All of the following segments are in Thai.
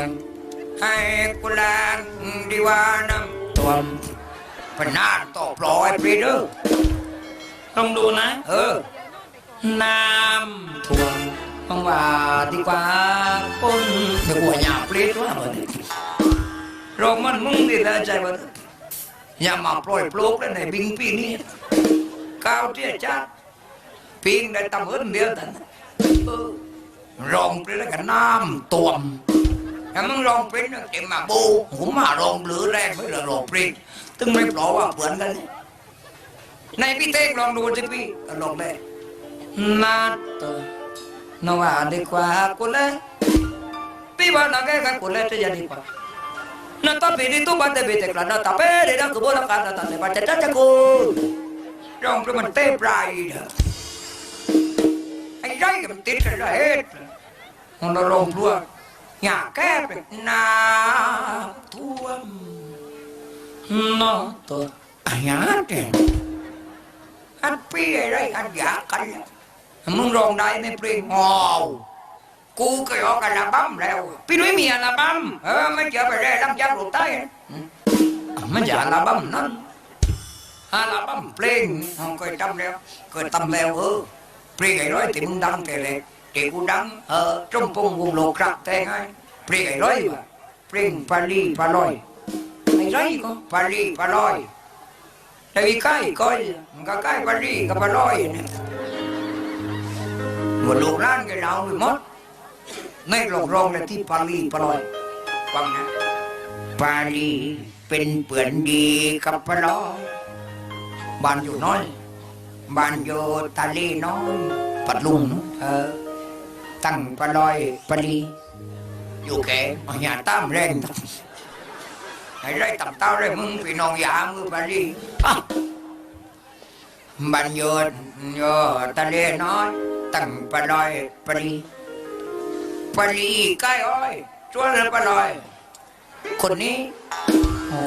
งให้กุแลงดีว่าน้ำตัวมพนาดต่อปล่อยไปเด้อต้องดูนะ เออ น้ำท่วมบังว่าดีกว่าคนเดี๋ยวหัวหยาปลีดว่ามันโรคมันมุ่งดีแล้วใจมันอย่ามาปล่อยปลูกแล้วในบิงปีนี้ก้าวเที่ยจัดปิงได้ตำเอินเดียวแต่เออรองไปแล้วกันน้ำตวม แต่มึงรองเป็นเต็มมาบูผมมารองหรือแรงไม่ละรองปรีตึงไม่ปลอว่าเปลือนกันเนี่ยในพี่เต้งลองดูสิพี่ก็ลองได้ nato no va de qua cole piba na ga ga cole te jadi pa na ta pe di tu ba te be te kla na ta pe de da ku bo na ka na ta te ba cha cha cha ku rong pro man te prai da ai rai ga te tra ra het on da rong pro nhà ke pe na tuam no to aya te อันปีอะไรอันอยากกันมึงร้องได้ไหมเพลงงอกูก็ร้องอัลบั้มแล้ว พี่นุ้ยมีอัลบั้มเออไม่เจอไปได้ลำจับลูกใต้อืมมันจะอัลบั้มนั้นอัลบั้มเพลงอ๋อเคยทำแล้วเคยทำแล้วเออเพลงไอ้ร้อยที่มึงดังแต่เล็ก ที่กูดังเออจมพงวงโลกรักแต่ไงเพลงไอ้ร้อยว่ะเพลงปาลีปาลอยไอ้ร้อยก็ปาลีปาลอยแต่อีกใกล้ก้อยมันก็ใกล้ปารีกับปาลอยเนี่ยหมดลูกร้านกันเอาไปหมดในโรงโรงเลยที่ปารีปาลอยฟังนะปารีเป็นเปื่อนดีกับปาลอยบ้านอยู่น้อยบ้านอยู่ทะเลน้อยปัดลุงเออ ตั้งปลอยปารีอยู่แก่อยาตามแรงไอ้ไรตับเต้าไรมึงพี่น้องยามือบาลีบันโยนโยทะเลน้อย ตั้งปลอยปลีปลีใกล้อ้อยชวนปลอย คนนี้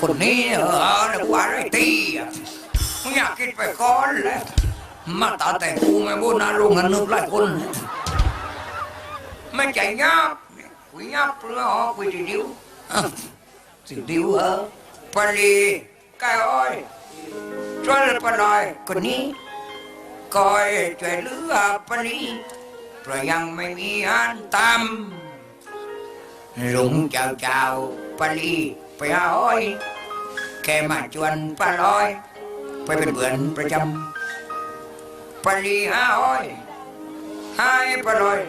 คนนี้เออนึกว่าไรตีอะมึงอยากคิดไปก่อนแล้วมาตาแต่งกูไม่บูนาลงเงินนึกหลายคน ไม่ใจยับคุยยับเพื่อหอคุยทีเดียวอะสิดิวเออปลีกายอ้อยช่วยปลอยคนนี้คอยช่วยเหลือปลีเพราะยังไม่มีอันตำลุงเจ้าเจ้าปลีไปหาอ้อยแค่มาชวนปลอย ไปเป็นเพื่อนประจำปลีหาอ้อยให้ปลอยนั่งบนน้ำอ๋อนั่งบนน้ำเออแต่ใจไม่ลุงเอาย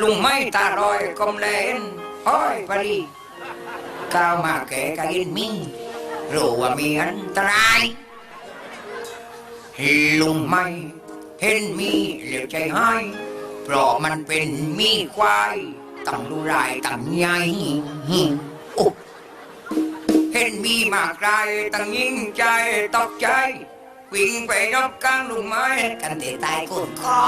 ลุงไม่ตาลอยกลมเลนอ้อยปรีก้าวมาแก่กกินมีรู้ว่ามีอันตรายลุงไม่เห็นมีเหลียวใจให้เพราะมันเป็นมีควายตั้งดูรายตั้งใหญ่เห็นมีมากรายตั้งยิ่งใจตกใจ วิ่งไปรอบกลางลุงไม้กันเตะตายกดคอ